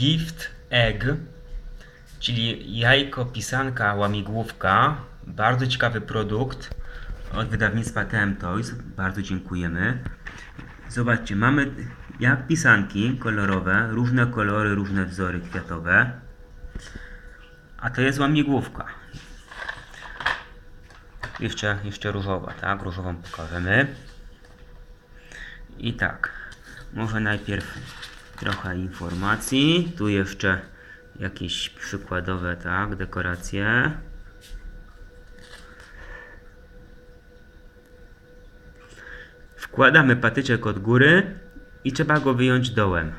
Gift Egg, czyli jajko pisanka łamigłówka. Bardzo ciekawy produkt od wydawnictwa TM Toys. Bardzo dziękujemy. Zobaczcie, mamy jak pisanki kolorowe, różne kolory, różne wzory kwiatowe. A to jest łamigłówka. Jeszcze, jeszcze różowa, tak? Różową pokażemy. I tak, może najpierw trochę informacji. Tu jeszcze jakieś przykładowe, tak, dekoracje. Wkładamy patyczek od góry i trzeba go wyjąć dołem.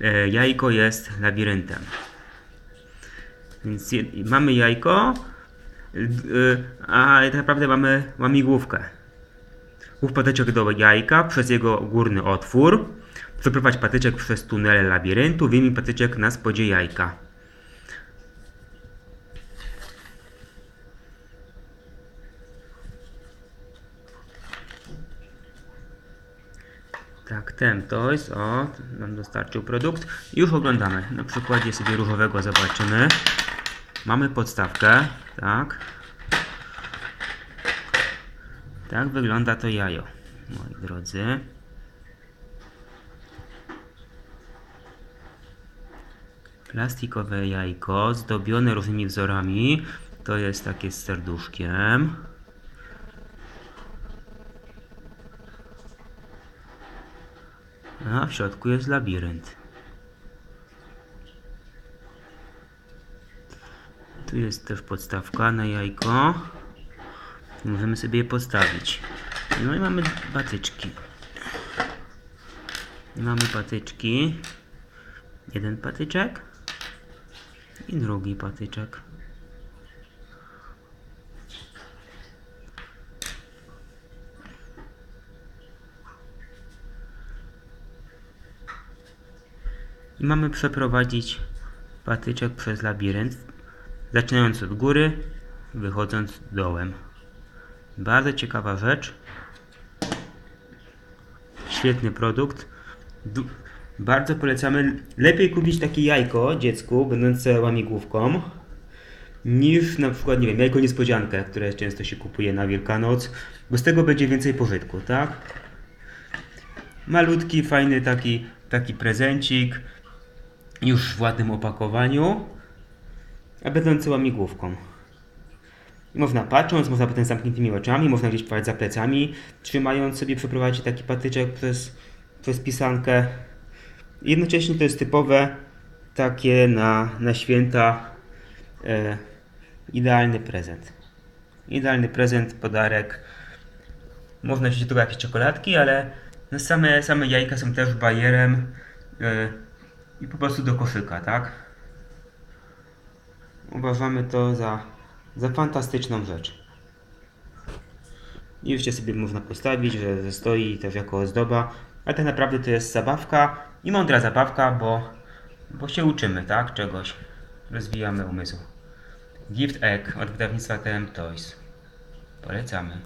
E, jajko jest labiryntem. Więc mamy jajko, y, a tak naprawdę mamy łamigłówkę. Włóż patyczek do jajka przez jego górny otwór. Przeprowadź patyczek przez tunel labiryntu. Wyjmij patyczek na spodzie jajka. Tak, ten to jest, o, nam dostarczył produkt. Już oglądamy. Na przykładzie sobie różowego zobaczymy. Mamy podstawkę, tak. Tak wygląda to jajo, moi drodzy. Plastikowe jajko zdobione różnymi wzorami. To jest takie z serduszkiem. A w środku jest labirynt. Tu jest też podstawka na jajko. Możemy sobie je postawić. No i mamy patyczki. Mamy patyczki. Jeden patyczek i drugi patyczek. I mamy przeprowadzić patyczek przez labirynt, zaczynając od góry, wychodząc dołem. Bardzo ciekawa rzecz. Świetny produkt. Du- bardzo polecamy. Lepiej kupić takie jajko dziecku, będące łamigłówką, niż na przykład, nie wiem, jajko niespodziankę, które często się kupuje na Wielkanoc, bo z tego będzie więcej pożytku, tak? Malutki, fajny taki, taki prezencik, już w ładnym opakowaniu, a będący łamigłówką. Można patrząc, można potem zamkniętymi oczami, można gdzieś pchać za plecami, trzymając sobie przeprowadzić taki patyczek przez, przez pisankę. Jednocześnie to jest typowe takie na, na święta e, idealny prezent. Idealny prezent, podarek. Można do tego jakieś czekoladki, ale no same, same jajka są też bajerem e, i po prostu do koszyka, tak? Uważamy to za, za fantastyczną rzecz. I jeszcze sobie można postawić, że, że stoi też jako ozdoba, ale tak naprawdę to jest zabawka i mądra zabawka, bo, bo się uczymy, tak? Czegoś. Rozwijamy umysł. Gift Egg od wydawnictwa TM Toys. Polecamy.